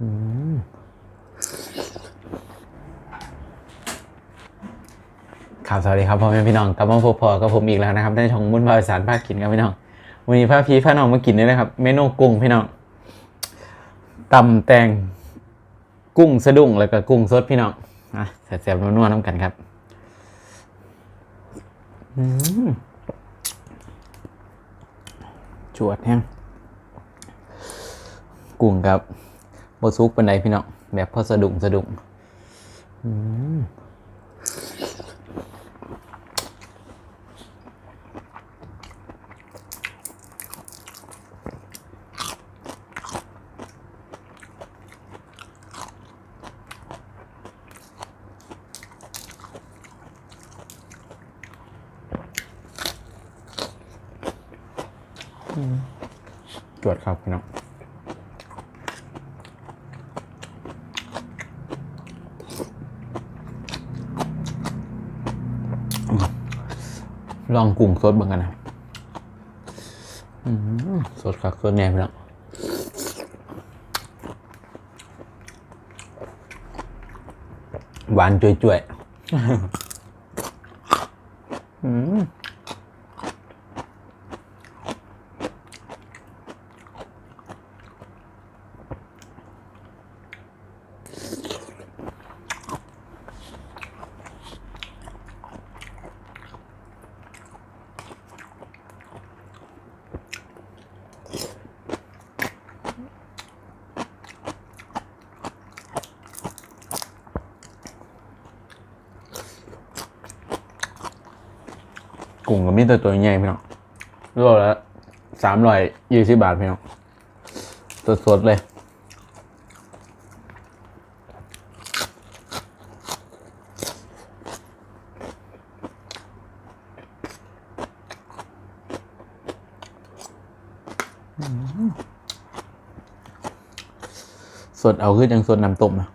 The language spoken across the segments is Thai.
ครับสวัสดีครับพ่อแม่พี่น้องกลับมาพบพอกับผมอีกแล้วนะครับในช่องมุ่นบายสารภาคกินครับพี่น้อง วันนี้พาพี่พาน้องมากินด้วยนะครับเมนูกุ้งพี่น้องตำแตงกุ้งสะดุ้งแล้วก็กุ้งสดพี่น้องอะแซ่บๆนัวๆน้ำกันครับอืมจวดแห้งกุ้งครับ บซุกเป็นไดพี่น้องแบบพอสะดุ้งสะดุ้งอืมจวดครับพี่น้อง ลองกุ้งสดเบ้างกันนะอืมสดครับสดแน่ไปแล้วหวานจุยๆอืม กุ้งก็มีแต่ตัวใหญ่พี่น้องโลละสามร้อยยี่สิบบาทพี่น้องสดๆเลยสดเอาคือจังสดน้ำต้มนะ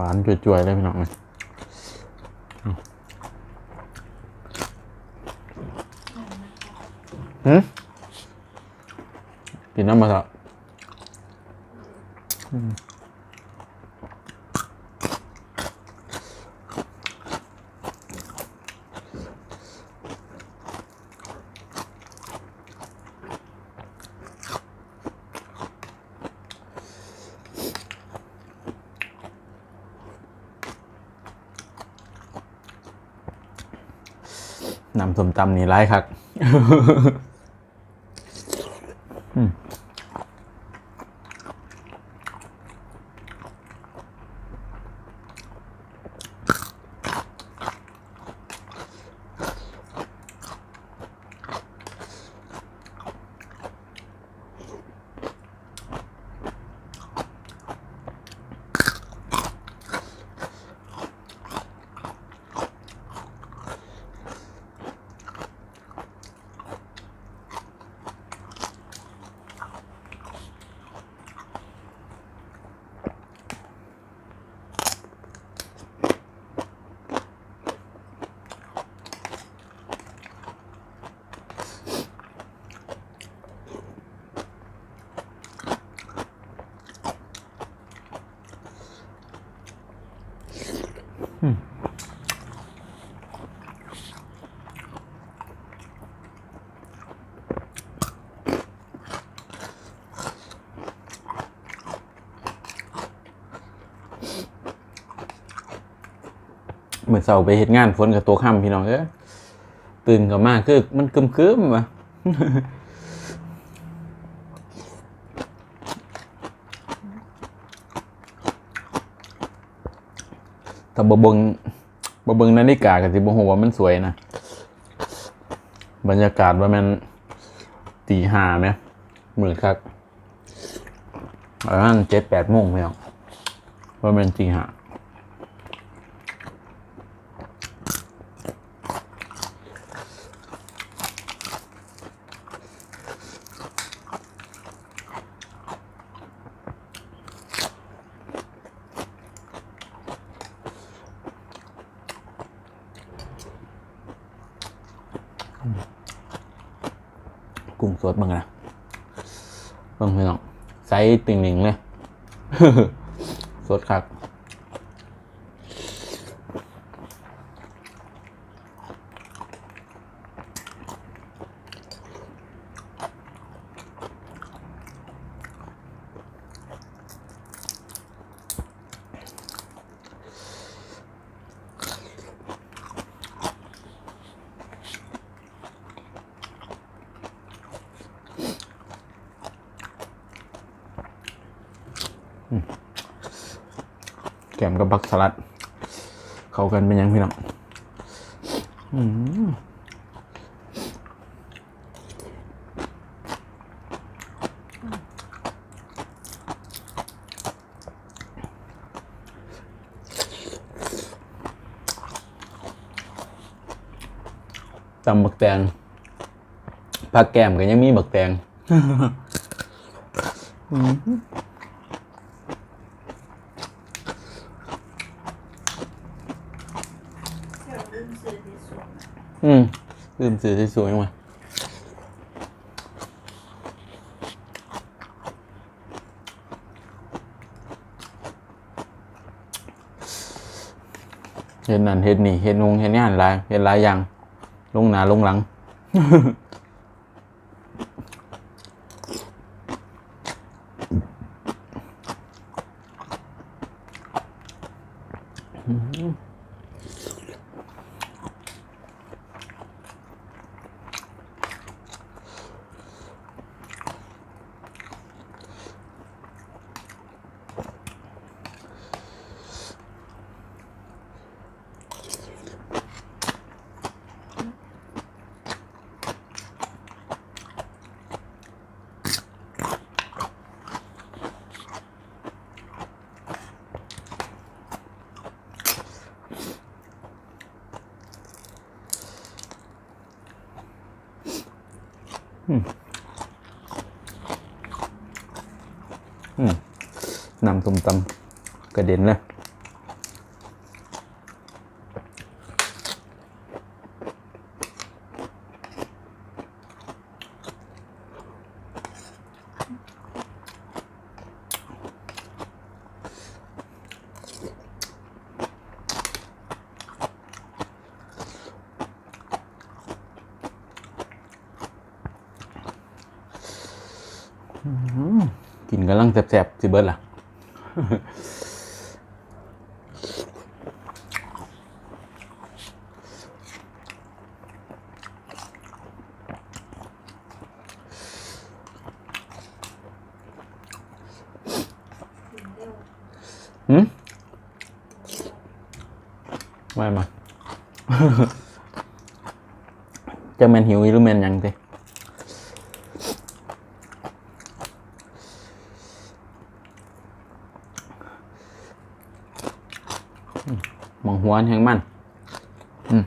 หวานจ่วยๆเลยพี่น้องเลยอืมหืมกินน้ำมาสัก น้ำส้มตำนี่ร้ายคักอืม เหมือนเสาไปเหตุงานฝนกับตัวค่ำพี่น้องเอ้ยตื่นกับมากคือมันกึมกึมวะแต่บเบิงบเบิงนาฬิกากับสิบหัวามันสวยนะ บรรยากาศว่ามันตีห้าไหมเหมือนครับประมาณเจ็ดแปดโมงพี่น้องว่ามันตีห้า กุ้งสดบ้างนะบ้างพี่น้องไซส์ติ่งหนิงเลยสดครับ แกมกับบักสลัด เข้ากันเป็นยังพี่น้องตำบักแตงผักแกมก็ยังมีบักแตง เดี๋ยวลืมซื้อที่สวน อะอืมลืมสื่อสวยๆมาเห็นนั่นเห็นนี่เห็นนงเห็นงานหลายเห็นหลายอย่าง ลงหนาลงหลังอื น้ำตุ่มตำกระเด็นเลย กินกำลังแสบๆสิเบิร์ดล่ะหืมไม่มาจะแมนหิวหรือแมนยังสิ มองหัวแห่งมันอืม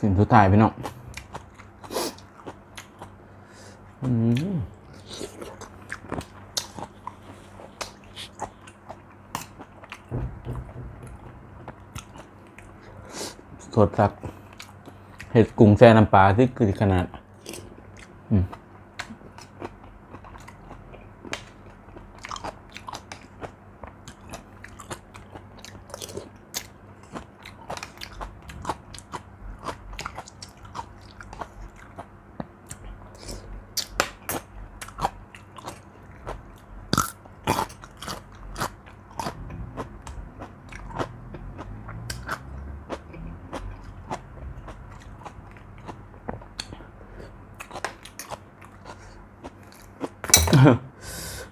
สิ่งสุดท้ายพี่น้อง สดสักเห็ดกุ้งแช่น้ำปลาที่คือขนาด อืม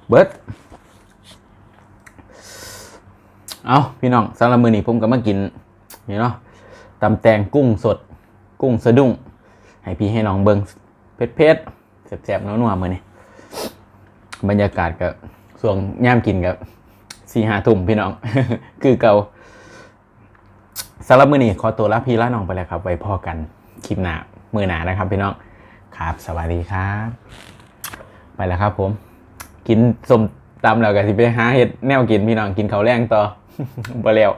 เบิร์ดเอาพี่น้องสำหรับมือนี้ผมก็มากินนี่เนาะตำแตงกุ้งสด กุ้งสะดุ้ง ให้พี่ให้น้องเบิงเผ็ดๆแสบๆนัวๆมือนี้บรรยากาศกับส่วงย่ามกินกับสี่ห้าทุ่มพี่น้อง คือเกาสำหรับมือนี้ขอตัวลาพี่ลาน้องไปแล้วครับ ไว้พอกันคลิปหน้ามือหนานะครับ พี่น้องครับ สวัสดีครับ ไปแล้วครับผม กินสมตำแล้วก็สิไปหาเห็ดแนวกินพี่น้องกินข้าวแรงต่อบ่แล้ว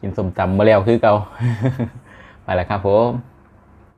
กินสมตำบ่แล้วคือเก่าไปแล้วครับผม